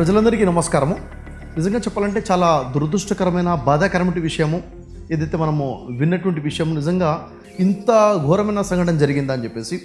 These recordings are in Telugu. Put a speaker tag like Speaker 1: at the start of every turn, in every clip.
Speaker 1: ప్రజలందరికీ నమస్కారము. నిజంగా చెప్పాలంటే చాలా దురదృష్టకరమైన బాధాకరమైన విషయము. ఏదైతే మనము విన్నటువంటి విషయం నిజంగా ఇంత ఘోరమైన సంఘటన జరిగిందా అని చెప్పేసి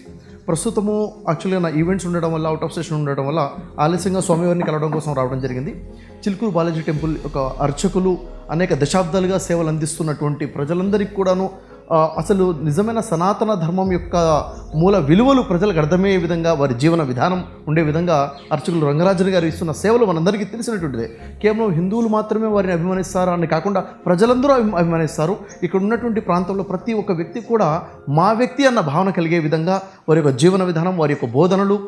Speaker 1: ప్రస్తుతము యాక్చువల్గా నా ఈవెంట్స్ ఉండడం వల్ల అవుట్ ఆఫ్ స్టేషన్ ఉండడం వల్ల ఆలస్యంగా స్వామివారిని కలవడం కోసం రావడం జరిగింది. చిలుకూరు బాలాజీ టెంపుల్ ఒక అర్చకులు అనేక దశాబ్దాలుగా సేవలు అందిస్తున్నటువంటి ప్రజలందరికీ కూడాను అసలు నిజమైన సనాతన ధర్మం యొక్క మూల విలువలు ప్రజలకు అర్థమయ్యే విధంగా వారి జీవన విధానం ఉండే విధంగా అర్చకులు రంగరాజన్ గారు ఇస్తున్న సేవలు మనందరికీ తెలిసినటువంటిదే. కేవలం హిందువులు మాత్రమే వారిని అభిమానిస్తారు అని కాకుండా ప్రజలందరూ అభి- అభిమానిస్తారు. ఇక్కడ ఉన్నటువంటి ప్రాంతంలో ప్రతి ఒక్క వ్యక్తి కూడా మా వ్యక్తి అన్న భావన కలిగే విధంగా వారి యొక్క జీవన విధానం వారి యొక్క బోధనలు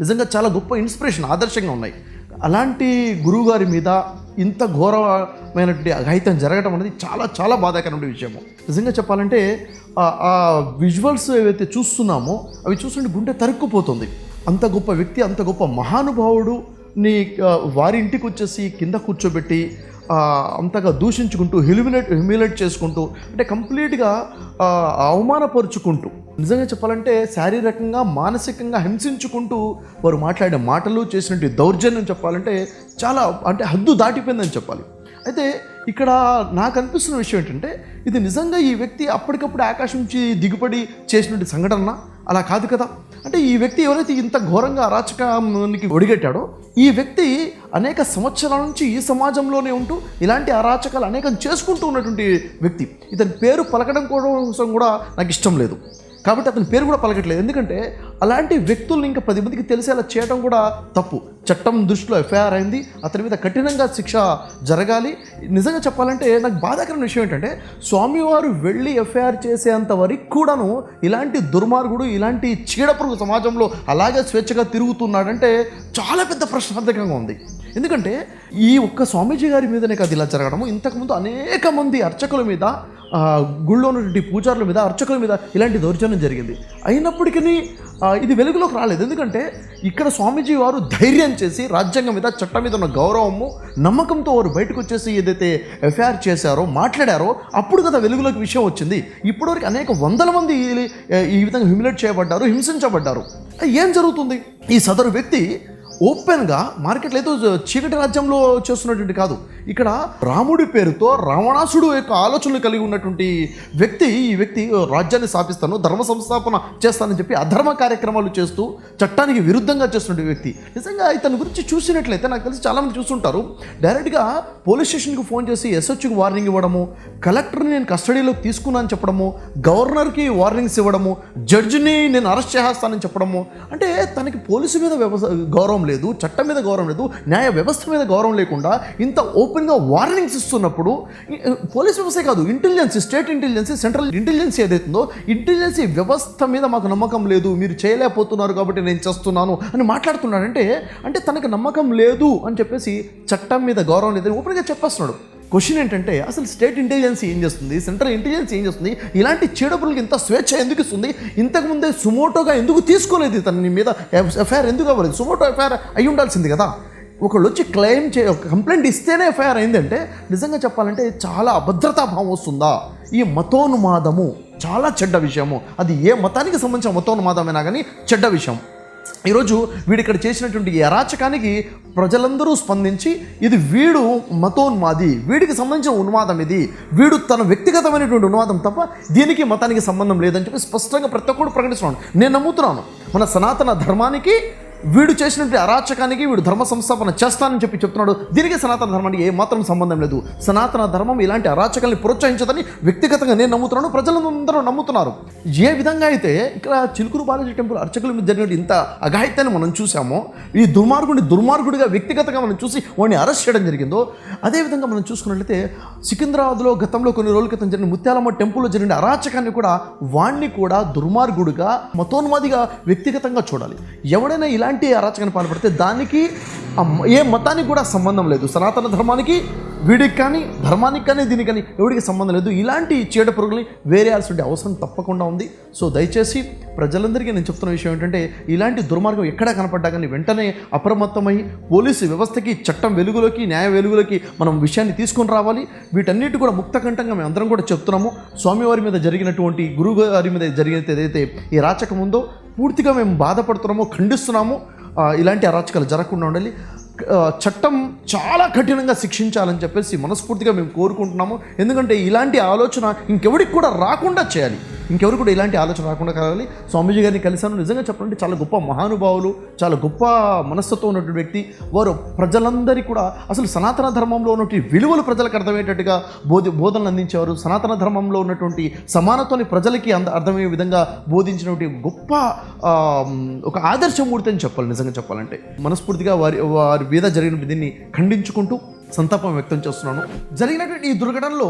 Speaker 1: నిజంగా చాలా గొప్ప ఇన్స్పిరేషన్ ఆదర్శంగా ఉన్నాయి. అలాంటి గురువుగారి మీద ఇంత ఘోరమైనటువంటి అఘాయితం జరగడం అనేది చాలా చాలా బాధాకరమైన విషయము. నిజంగా చెప్పాలంటే ఆ- విజువల్స్ ఏవైతే చూస్తున్నామో అవి చూస్తుంటే గుండె తరుక్కుపోతుంది. అంత గొప్ప వ్యక్తి అంత గొప్ప మహానుభావుడు నీ వారి ఇంటికి వచ్చేసి కింద కూర్చోబెట్టి అంతగా దూషించుకుంటూ హ్యూమిలేట్ హ్యూమిలేట్ చేసుకుంటూ అంటే కంప్లీట్గా అవమానపరుచుకుంటూ నిజంగా చెప్పాలంటే శారీరకంగా మానసికంగా హింసించుకుంటూ వారు మాట్లాడే మాటలు చేసినట్టు దౌర్జన్యం చెప్పాలంటే చాలా అంటే హద్దు దాటిపోయిందని చెప్పాలి. అయితే ఇక్కడ నాకు అనిపిస్తున్న విషయం ఏంటంటే ఇది నిజంగా ఈ వ్యక్తి అప్పటికప్పుడు ఆకాశం నుంచి దిగుబడి చేసినటువంటి సంఘటన? అలా కాదు కదా. అంటే ఈ వ్యక్తి ఎవరైతే ఇంత ఘోరంగా అరాచకానికి ఒడిగట్టాడో ఈ వ్యక్తి అనేక సంవత్సరాల నుంచి ఈ సమాజంలోనే ఉంటూ ఇలాంటి అరాచకాలు అనేకం చేసుకుంటూ ఉన్నటువంటి వ్యక్తి. ఇతని పేరు పలకడం కోసం కూడా నాకు ఇష్టం లేదు. కాబట్టి అతని పేరు కూడా పలకట్లేదు. ఎందుకంటే అలాంటి వ్యక్తుల్ని ఇంకా పది మందికి తెలిసేలా చేయడం కూడా తప్పు. చట్టం దృష్టిలో ఎఫ్ఐఆర్ అయింది. అతని మీద కఠినంగా శిక్ష జరగాలి. నిజంగా చెప్పాలంటే నాకు బాధాకరమైన విషయం ఏంటంటే స్వామివారు వెళ్ళి ఎఫ్ఐఆర్ చేసేంత వరకు కూడాను ఇలాంటి దుర్మార్గుడు ఇలాంటి చీడపురుగు సమాజంలో అలాగే స్వేచ్ఛగా తిరుగుతున్నాడంటే చాలా పెద్ద ప్రశ్నార్థకంగా ఉంది. ఎందుకంటే ఈ ఒక్క స్వామీజీ గారి మీదనే కాదు ఇలా జరగడము. ఇంతకుముందు అనేక మంది అర్చకుల మీద గుళ్ళో ఉన్నటువంటి పూజారుల మీద అర్చకుల మీద ఇలాంటి దౌర్జన్యం జరిగింది. అయినప్పటికీ ఇది వెలుగులోకి రాలేదు. ఎందుకంటే ఇక్కడ స్వామీజీ వారు ధైర్యం చేసి రాజ్యాంగం మీద చట్టం మీద ఉన్న గౌరవము నమ్మకంతో వారు బయటకు వచ్చేసి ఏదైతే ఎఫ్ఐఆర్ చేశారో మాట్లాడారో అప్పుడు కదా వెలుగులోకి విషయం వచ్చింది. ఇప్పటివరకు అనేక వందల మంది ఈ- ఈ విధంగా హ్యూమిలేట్ చేయబడ్డారు హింసించబడ్డారు. ఏం జరుగుతుంది? ఈ సదరు వ్యక్తి ఓపెన్గా మార్కెట్లో ఏదో చీకటి రాజ్యంలో చేస్తున్నటువంటి కాదు. ఇక్కడ రాముడి పేరుతో రావణాసుడు యొక్క ఆలోచనలు కలిగి ఉన్నటువంటి వ్యక్తి ఈ వ్యక్తి రాజ్యాన్ని స్థాపిస్తాను ధర్మ సంస్థాపన చేస్తానని చెప్పి అధర్మ కార్యక్రమాలు చేస్తూ చట్టానికి విరుద్ధంగా చేస్తున్న వ్యక్తి. నిజంగా ఇతని గురించి చూసినట్లయితే నాకు తెలిసి చాలామంది చూస్తుంటారు. డైరెక్ట్గా పోలీస్ స్టేషన్కి ఫోన్ చేసి ఎస్హెచ్కి వార్నింగ్ ఇవ్వడము కలెక్టర్ని నేను కస్టడీలోకి తీసుకున్నాను చెప్పడము గవర్నర్కి వార్నింగ్స్ ఇవ్వడము జడ్జిని నేను అరెస్ట్ చేస్తానని చెప్పడము అంటే తనకి పోలీసు మీద వ్యవస్థ గౌరవం లేదు. లేదు చట్టం మీద గౌరవం లేదు న్యాయ వ్యవస్థ మీద గౌరవం లేకుండా ఇంత ఓపెన్గా వార్నింగ్స్ ఇస్తున్నప్పుడు పోలీస్ వ్యవస్థే కాదు intelligence state intelligence central intelligence ఏదైతుందో ఇంటెలిజెన్సీ వ్యవస్థ మీద మాకు నమ్మకం లేదు మీరు చేయలేకపోతున్నారు కాబట్టి నేను చేస్తున్నాను అని మాట్లాడుతున్నాడంటే అంటే తనకు నమ్మకం లేదు అని చెప్పేసి చట్టం మీద గౌరవం లేదని ఓపెన్గా చెప్పేస్తున్నాడు. క్వశ్చన్ ఏంటంటే అసలు స్టేట్ ఇంటెలిజెన్స్ ఏం చేస్తుంది? సెంట్రల్ ఇంటెలిజెన్స్ ఏం చేస్తుంది? ఇలాంటి చీడపులకు ఇంత స్వేచ్ఛ ఎందుకు ఇస్తుంది? ఇంతకుముందే సుమోటోగా ఎందుకు తీసుకోలేదు తన మీద? ఎఫ్ఐఆర్ ఎందుకు అవ్వలేదు? సుమోటో ఎఫ్ఐఆర్ అయి ఉండాల్సింది కదా. ఒకళ్ళు వచ్చి క్లెయిమ్ చే కంప్లైంట్ ఇస్తేనే ఎఫ్ఐఆర్ అయిందంటే నిజంగా చెప్పాలంటే చాలా అభద్రతా భావం వస్తుందా? ఈ మతోన్మాదము చాలా చెడ్డ విషయము. అది ఏ మతానికి సంబంధించిన మతోన్మాదమైనా కానీ చెడ్డ విషయం. ఈరోజు వీడు ఇక్కడ చేసినటువంటి అరాచకానికి ప్రజలందరూ స్పందించి ఇది వీడు మతోన్మాది వీడికి సంబంధించిన ఉన్మాదం ఇది వీడు తన వ్యక్తిగతమైనటువంటి ఉన్మాదం తప్ప దీనికి మతానికి సంబంధం లేదని చెప్పి స్పష్టంగా ప్రతి ఒక్కరు ప్రకటిస్తున్నాను నేను నమ్ముతున్నాను మన సనాతన ధర్మానికి వీడు చేసినటువంటి అరాచకానికి వీడు ధర్మ సంస్థాపన చేస్తానని చెప్పి చెప్తున్నాడు. దీనికి సనాతన ధర్మానికి ఏ మాత్రం సంబంధం లేదు. సనాతన ధర్మం ఇలాంటి అరాచకాల్ని ప్రోత్సహించదని వ్యక్తిగతంగా నేను నమ్ముతున్నాను. ప్రజలందరూ నమ్ముతున్నారు. ఏ విధంగా అయితే ఇక్కడ చిలుకూరు బాలాజీ టెంపుల్ అర్చకుల మీద జరిగిన ఇంత అఘాయిత్యాన్ని మనం చూసామో ఈ దుర్మార్గుడిని దుర్మార్గుడిగా వ్యక్తిగతంగా మనం చూసి వాడిని అరెస్ట్ చేయడం జరిగిందో అదేవిధంగా మనం చూసుకున్నట్లయితే సికింద్రాబాద్లో గతంలో కొన్ని రోజుల క్రితం జరిగిన ముత్యాలమ్మ టెంపుల్లో జరిగిన అరాచకాన్ని కూడా వాణ్ణి కూడా దుర్మార్గుడిగా మతోన్మాదిగా వ్యక్తిగతంగా చూడాలి. ఎవడైనా ఇలా ఎలాంటి అరాచకాన్ని పాల్పడితే దానికి ఏ మతానికి కూడా సంబంధం లేదు. సనాతన ధర్మానికి వీడికి కానీ ధర్మానికి కానీ దీనికి కానీ ఎవడికి సంబంధం లేదు. ఇలాంటి చీడ పురుగుల్ని వేరేయాల్సిన అవసరం తప్పకుండా ఉంది. సో దయచేసి ప్రజలందరికీ నేను చెప్తున్న విషయం ఏంటంటే ఇలాంటి దుర్మార్గం ఎక్కడ కనపడ్డా కానీ వెంటనే అప్రమత్తమై పోలీసు వ్యవస్థకి చట్టం వెలుగులోకి న్యాయ వెలుగులోకి మనం విషయాన్ని తీసుకొని రావాలి. వీటన్నిటి కూడా ముక్తకంఠంగా మేము అందరం కూడా చెప్తున్నాము. స్వామివారి మీద జరిగినటువంటి గురువు గారి మీద జరిగిన ఏదైతే ఈ రాచకం ఉందో పూర్తిగా మేము బాధపడుతున్నామో ఖండిస్తున్నాము. ఇలాంటి అరాచకాలు జరగకుండా ఉండాలి. చట్టం చాలా కఠినంగా శిక్షించాలని చెప్పేసి మనస్ఫూర్తిగా మేము కోరుకుంటున్నాము. ఎందుకంటే ఇలాంటి ఆలోచన ఇంకెవరికి కూడా రాకుండా చేయాలి. ఇంకెవరు కూడా ఇలాంటి ఆలోచన రాకుండా కావాలి స్వామీజీ గారిని కలిశాను. నిజంగా చెప్పాలంటే చాలా గొప్ప మహానుభావులు చాలా గొప్ప మనస్తత్వం ఉన్నటువంటి వ్యక్తి. వారు ప్రజలందరికీ కూడా అసలు సనాతన ధర్మంలో ఉన్నటువంటి విలువలు ప్రజలకు అర్థమయ్యేటట్టుగా బోధి బోధనలు అందించేవారు. సనాతన ధర్మంలో ఉన్నటువంటి సమానత్వాన్ని ప్రజలకి అంద అర్థమయ్యే విధంగా బోధించినటువంటి గొప్ప ఒక ఆదర్శమూర్తి అని చెప్పాలి. నిజంగా చెప్పాలంటే మనస్ఫూర్తిగా వారి వారి మీద జరిగిన దీన్ని ఖండించుకుంటూ సంతాపం వ్యక్తం చేస్తున్నాను. జరిగినటువంటి ఈ దుర్ఘటనలో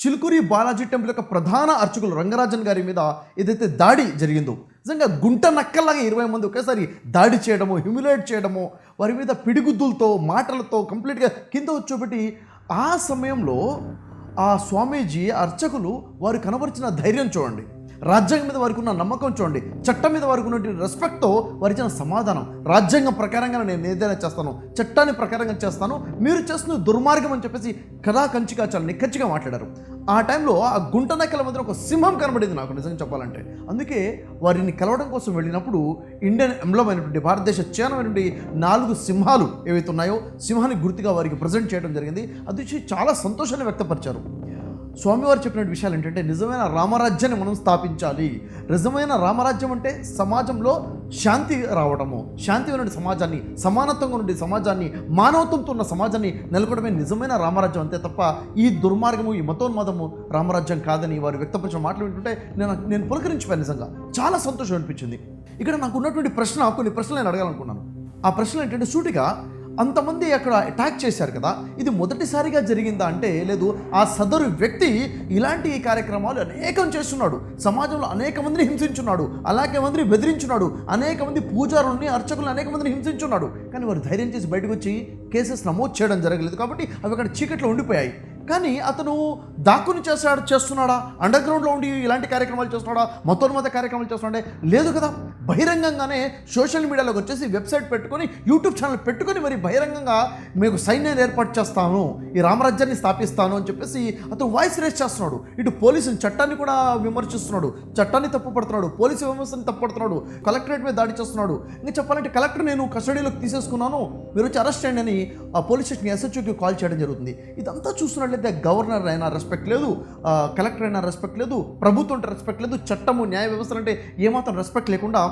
Speaker 1: చిలుకూరి బాలాజీ టెంపుల్ యొక్క ప్రధాన అర్చకులు రంగరాజన్ గారి మీద ఏదైతే దాడి జరిగిందో నిజంగా గుంట నక్కల్లాగా ఇరవై మంది ఒకేసారి దాడి చేయడము హ్యూమిలేట్ చేయడము వారి మీద పిడిగుద్దులతో మాటలతో కంప్లీట్గా కింద వచ్చోబెట్టి ఆ సమయంలో ఆ స్వామీజీ అర్చకులు వారు కనబరిచిన ధైర్యం చూడండి. రాజ్యాంగం మీద వారికి ఉన్న నమ్మకం చూడండి చట్టం మీద వారికి ఉన్నటువంటి రెస్పెక్ట్తో వారి ఇచ్చిన సమాధానం. రాజ్యాంగం ప్రకారంగా నేను ఏదైనా చేస్తాను చట్టాన్ని ప్రకారంగా చేస్తాను మీరు చేస్తున్న దుర్మార్గం అని చెప్పేసి కథా కంచిగా చాలా నిక్కచ్చిగా మాట్లాడారు. ఆ టైంలో ఆ గుంట నక్కల మధ్య ఒక సింహం కనబడింది నాకు నిజంగా చెప్పాలంటే. అందుకే వారిని కలవడం కోసం వెళ్ళినప్పుడు ఇండియన్ ఎంబ్లం అయినటువంటి భారతదేశ చిహ్నమైనటువంటి నాలుగు సింహాలు ఏవైతే ఉన్నాయో సింహాన్ని గుర్తుగా వారికి ప్రజెంట్ చేయడం జరిగింది. అది చూసి చాలా సంతోషాన్ని వ్యక్తపరిచారు. స్వామివారు చెప్పిన విషయాలు ఏంటంటే నిజమైన రామరాజ్యాన్ని మనం స్థాపించాలి. నిజమైన రామరాజ్యం అంటే సమాజంలో శాంతి రావడము. శాంతి ఉన్నటువంటి సమాజాన్ని సమానత్వంగా ఉండే సమాజాన్ని మానవత్వంతో ఉన్న సమాజాన్ని నెలకొడమే నిజమైన రామరాజ్యం అంతే తప్ప ఈ దుర్మార్గము ఈ మతోన్మాదము రామరాజ్యం కాదని వారు వ్యక్తపరిచిన మాటలు వింటుంటే నేను నేను పులకరించిపోయాను నిజంగా. చాలా సంతోషం అనిపించింది. ఇక్కడ నాకు ఉన్నటువంటి ప్రశ్న కొన్ని ప్రశ్నలు నేను అడగాలనుకున్నాను. ఆ ప్రశ్నలు ఏంటంటే సూటిగా అంతమంది అక్కడ అటాక్ చేశారు కదా ఇది మొదటిసారిగా జరిగిందా అంటే లేదు ఆ సదరు వ్యక్తి ఇలాంటి కార్యక్రమాలు అనేకం చేస్తున్నాడు. సమాజంలో అనేక మందిని హింసించున్నాడు అలాగే మందిని బెదిరించున్నాడు అనేక మంది పూజారుల్ని అర్చకులను అనేక మందిని హింసించున్నాడు. కానీ వారు ధైర్యం చేసి బయటకు వచ్చి కేసెస్ నమోదు చేయడం జరగలేదు కాబట్టి అవి అక్కడ చీకట్లో ఉండిపోయాయి. కానీ అతను దాక్కుని చేస్తాడు చేస్తున్నాడా? అండర్ గ్రౌండ్లో ఉండి ఇలాంటి కార్యక్రమాలు చేస్తున్నాడా? మతోన్మత కార్యక్రమాలు చేస్తున్నాడే? లేదు కదా. బహిరంగంగానే సోషల్ మీడియాలోకి వచ్చేసి వెబ్సైట్ పెట్టుకొని యూట్యూబ్ ఛానల్ పెట్టుకొని మరి బహిరంగంగా మీకు సైన్యాన్ని ఏర్పాటు చేస్తాను. ఈ రామరాజ్యాన్ని స్థాపిస్తాను అని చెప్పేసి అతను వాయిస్ రేస్ చేస్తున్నాడు. ఇటు పోలీసుని చట్టాన్ని కూడా విమర్శిస్తున్నాడు. చట్టాన్ని తప్పుపడుతున్నాడు. పోలీసు వ్యవస్థని తప్పుపడుతున్నాడు. కలెక్టరేట్ మీద దాడి చేస్తున్నాడు. ఇంకా చెప్పాలంటే కలెక్టర్ నేను కస్టడీలోకి తీసేసుకున్నాను. మీరు వచ్చి అరెస్ట్ చేయండి అని ఆ పోలీస్ స్టేషన్ ఎస్హెచ్ఓకి కాల్ చేయడం జరుగుతుంది. ఇదంతా చూస్తున్నట్లయితే గవర్నర్ అయినా రెస్పెక్ట్ లేదు కలెక్టర్ అయినా రెస్పెక్ట్ లేదు ప్రభుత్వం అంటే రెస్పెక్ట్ లేదు చట్టము న్యాయ వ్యవస్థలు అంటే ఏమాత్రం రెస్పెక్ట్ లేకుండా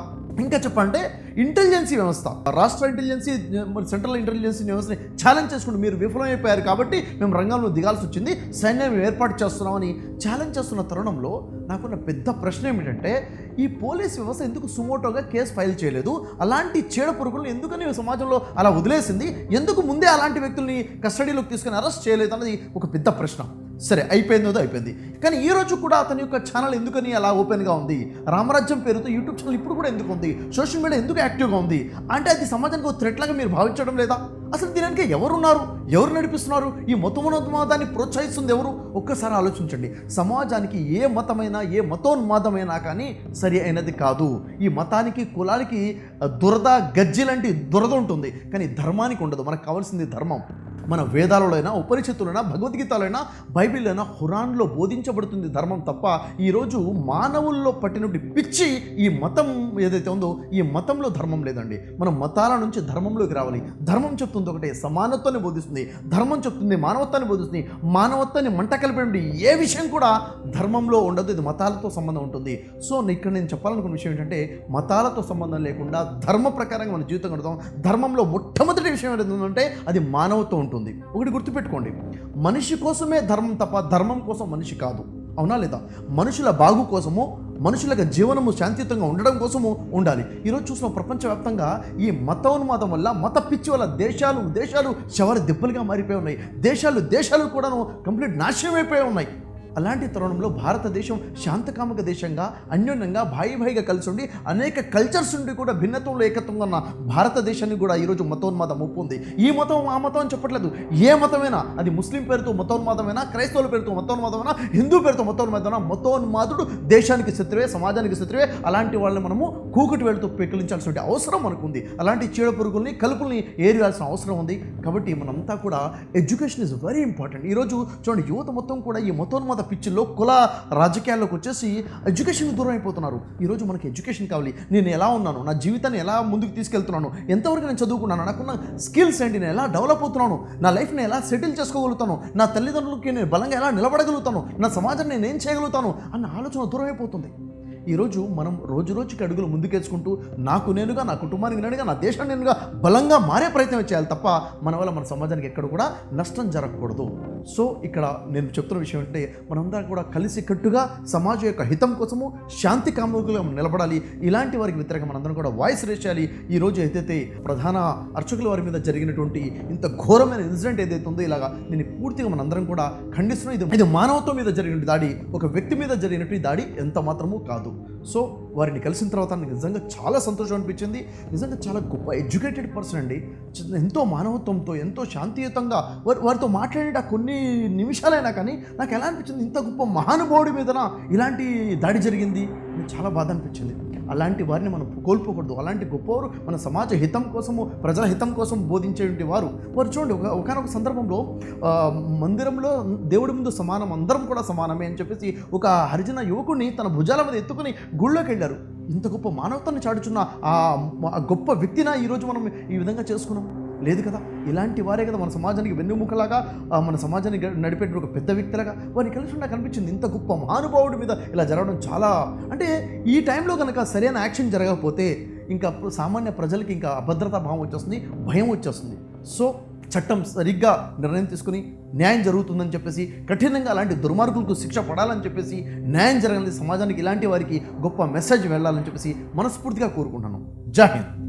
Speaker 1: ఇంకా చెప్పాలంటే ఇంటెలిజెన్సీ వ్యవస్థ. రాష్ట్ర ఇంటెలిజెన్సీ మరి సెంట్రల్ ఇంటెలిజెన్సీ వ్యవస్థని ఛాలెంజ్ చేసుకుంటూ మీరు విఫలమైపోయారు కాబట్టి మేము రంగంలో దిగాల్సి వచ్చింది. సైన్యం ఏర్పాటు చేస్తున్నామని ఛాలెంజ్ చేస్తున్న తరుణంలో నాకున్న పెద్ద ప్రశ్న ఏమిటంటే ఈ పోలీస్ వ్యవస్థ ఎందుకు సుమోటోగా కేసు ఫైల్ చేయలేదు? అలాంటి చీడ పురుగులను ఎందుకని సమాజంలో అలా వదిలేసింది? ఎందుకు ముందే అలాంటి వ్యక్తుల్ని కస్టడీలోకి తీసుకుని అరెస్ట్ చేయలేదు అన్నది ఒక పెద్ద ప్రశ్న. సరే అయిపోయిందో అయిపోయింది. కానీ ఈ రోజు కూడా అతని యొక్క ఛానల్ ఎందుకని అలా ఓపెన్గా ఉంది? రామరాజ్యం పేరుతో యూట్యూబ్ ఛానల్ ఇప్పుడు కూడా ఎందుకు ఉంది? సోషల్ మీడియా ఎందుకు యాక్టివ్గా ఉంది? అంటే అది సమాజానికి ఒక థ్రెట్ లాగా మీరు భావించడం లేదా? అసలు దీనికి ఎవరున్నారు? ఎవరు నడిపిస్తున్నారు? ఈ మతోన్మాదాన్ని ప్రోత్సహిస్తుంది ఎవరు? ఒక్కసారి ఆలోచించండి. సమాజానికి ఏ మతమైనా ఏ మతోన్మాదమైనా కానీ సరి అయినది కాదు. ఈ మతానికి కులానికి దురద గజ్జి లాంటి దురద ఉంటుంది. కానీ ధర్మానికి ఉండదు. మనకు కావాల్సింది ధర్మం. మన వేదాలలోనైనా ఉపనిషత్తులైనా భగవద్గీతలైనా బైబిల్లైనా హురాన్లో బోధించబడుతుంది ధర్మం తప్ప ఈరోజు మానవుల్లో పట్టినటువంటి పిచ్చి ఈ మతం ఏదైతే ఉందో ఈ మతంలో ధర్మం లేదండి. మనం మతాల నుంచి ధర్మంలోకి రావాలి. ధర్మం చెప్తుంది ఒకటే సమానత్వాన్ని బోధిస్తుంది. ధర్మం చెప్తుంది మానవత్వాన్ని బోధిస్తుంది. మానవత్వాన్ని మంట కలిపినటువంటి ఏ విషయం కూడా ధర్మంలో ఉండదు. ఇది మతాలతో సంబంధం ఉంటుంది. సో ఇక్కడ నేను చెప్పాలనుకున్న విషయం ఏంటంటే మతాలతో సంబంధం లేకుండా ధర్మ ప్రకారంగా మన జీవితం గడుతాం ధర్మంలో మొట్టమొదటి విషయం ఏంటంటే అది మానవత్వం ఉంటుంది. ఒకటి గుర్తుపెట్టుకోండి. మనిషి కోసమే ధర్మం తప్ప ధర్మం కోసం మనిషి కాదు. అవునా లేదా? మనుషుల బాగు కోసము మనుషులకు జీవనము శాంతియుతంగా ఉండడం కోసము ఉండాలి. ఈరోజు చూసిన ప్రపంచవ్యాప్తంగా ఈ మతోన్మాదం వల్ల మత పిచ్చి వల్ల దేశాలు దేశాలు చివరి దెబ్బలుగా మారిపోయి ఉన్నాయి. దేశాలు దేశాలు కూడాను కంప్లీట్ నాశనం అయిపోయి ఉన్నాయి. అలాంటి తరుణంలో భారతదేశం శాంతకామక దేశంగా అన్యోన్యంగా భాయి భాయిగా కలిసి ఉండి అనేక కల్చర్స్ నుండి కూడా భిన్నత్వంలో ఏకత్వంగా ఉన్న భారతదేశాన్ని కూడా ఈరోజు మతోన్మాదం ఒప్పుంది ఈ మతం ఆ మతం అని చెప్పట్లేదు. ఏ మతమైనా అది ముస్లిం పేరుతో మతోన్మాదమైనా క్రైస్తవుల పేరుతో మతోన్మాదమైనా హిందూ పేరుతో మతోన్మాదమైనా మతోన్మాదుడు దేశానికి శత్రువే సమాజానికి శత్రువే అలాంటి వాళ్ళని మనము కూకుటి వెళ్తూ పెకిలించాల్సిన అవసరం మనకు ఉంది అలాంటి చీడ పురుగుల్ని కలుపుల్ని ఏరియాల్సిన అవసరం ఉంది. కాబట్టి మనంతా కూడా ఎడ్యుకేషన్ ఇస్ వెరీ ఇంపార్టెంట్ ఈరోజు చూడండి యువత మొత్తం కూడా ఈ మతోన్మాద తర్వాత పిచ్చిలో కుల రాజకీయాల్లోకి వచ్చేసి ఎడ్యుకేషన్ దూరం అయిపోతున్నారు. ఈరోజు మనకి ఎడ్యుకేషన్ కావాలి. నేను ఎలా ఉన్నాను? నా జీవితాన్ని ఎలా ముందుకు తీసుకెళ్తున్నాను? ఎంతవరకు నేను చదువుకున్నాను? నాకున్న స్కిల్స్ ఏంటి? నేను ఎలా డెవలప్ అవుతున్నాను? నా లైఫ్ని ఎలా సెటిల్ చేసుకోగలుగుతాను? నా తల్లిదండ్రులకి నేను బలంగా ఎలా నిలబడగలుగుతాను? నా సమాజాన్ని నేను ఏం చేయగలుగుతాను? అన్న ఆలోచన దూరం అయిపోతుంది ఈరోజు మనం రోజు రోజుకి అడుగులు ముందుకేసుకుంటూ నాకు నేనుగా నా కుటుంబానికి నేనుగా నా దేశాన్ని నేనుగా బలంగా మారే ప్రయత్నం చేయాలి తప్ప మన వల్ల మన సమాజానికి ఎక్కడ కూడా నష్టం జరగకూడదు. సో ఇక్కడ నేను చెప్తున్న విషయం అంటే మనందరం కూడా కలిసి కట్టుగా సమాజం యొక్క హితం కోసము శాంతి కాముకులుగా నిలబడాలి. ఇలాంటి వారికి వ్యతిరేకంగా మనందరం కూడా వాయిస్ రేస్ చేయాలి. ఈ రోజు ఏదైతే ప్రధాన అర్చకుల వారి మీద జరిగినటువంటి ఇంత ఘోరమైన ఇన్సిడెంట్ ఏదైతే ఉందో ఇలాగా దీన్ని పూర్తిగా మనందరం కూడా ఖండిస్తున్నాం. ఇది ఇది మానవత్వం మీద జరిగిన దాడి ఒక వ్యక్తి మీద జరిగినటువంటి దాడి ఎంత మాత్రము కాదు. సో వారిని కలిసిన తర్వాత నాకు నిజంగా చాలా సంతోషం అనిపించింది. నిజంగా చాలా గొప్ప ఎడ్యుకేటెడ్ పర్సన్ అండి. ఎంతో మానవత్వంతో ఎంతో శాంతియుతంగా వారి వారితో మాట్లాడే కొన్ని నిమిషాలైనా కానీ నాకు ఎలా అనిపించింది ఇంత గొప్ప మహానుభావుడి మీదన ఇలాంటి దాడి జరిగింది నాకు చాలా బాధ అనిపించింది. అలాంటి వారిని మనం కోల్పోకూడదు. అలాంటి గొప్పవారు మన సమాజ హితం కోసము ప్రజల హితం కోసం బోధించేటువంటి వారు. వారు చూడండి ఒక ఒకనొక సందర్భంలో మందిరంలో దేవుడి ముందు సమానం అందరం కూడా సమానమే అని చెప్పేసి ఒక హరిజన యువకుడిని తన భుజాల మీద ఎత్తుకుని గుళ్ళోకి వెళ్ళారు. ఇంత గొప్ప మానవతను చాటుచున్న ఆ గొప్ప వ్యక్తిన ఈరోజు మనం ఈ విధంగా చేసుకున్నాం? లేదు కదా? ఇలాంటి వారే కదా మన సమాజానికి వెన్నుముకలాగా మన సమాజాన్ని గ- ఒక పెద్ద వ్యక్తిలాగా వారిని కలిసి నాకు అనిపించింది ఇంత గొప్ప మహానుభావుడి మీద ఇలా జరగడం చాలా అంటే ఈ టైంలో కనుక సరైన యాక్షన్ జరగకపోతే ఇంకా సామాన్య ప్రజలకి ఇంకా అభద్రతా భావం వచ్చేస్తుంది భయం వచ్చేస్తుంది. సో చట్టం సరిగ్గా నిర్ణయం తీసుకుని న్యాయం జరుగుతుందని చెప్పేసి కఠినంగా అలాంటి దుర్మార్గులకు శిక్ష పడాలని చెప్పేసి న్యాయం జరగాలని సమాజానికి ఇలాంటి వారికి గొప్ప మెసేజ్ వెళ్ళాలని చెప్పేసి మనస్ఫూర్తిగా కోరుకుంటున్నాను. జాహింద్